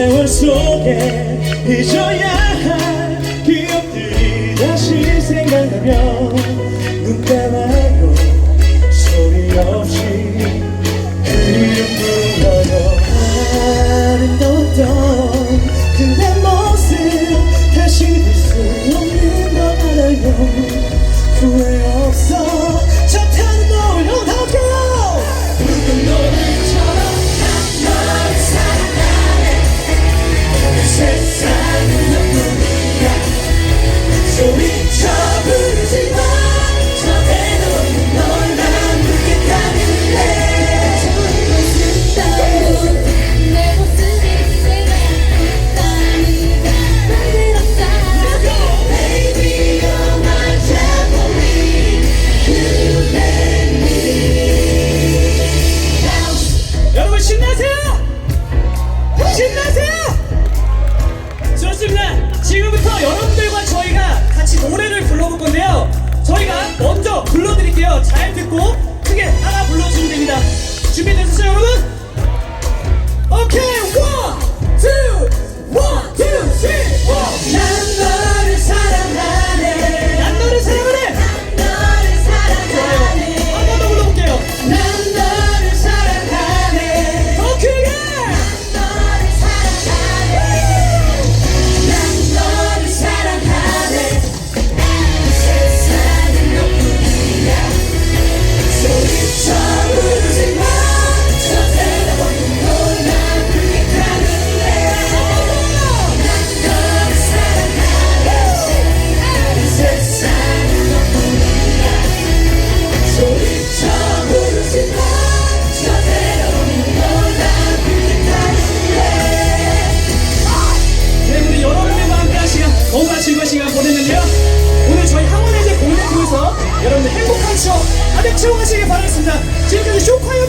세월 속에 잊어야 할 기억들이 다시 생각나면 먼저 불러드릴게요. 잘 듣고 크게 하나 불러주면 됩니다. 준비되셨어요, 여러분? 쇼 아주 채워가시길 바라겠습니다. 지금까지 쇼카이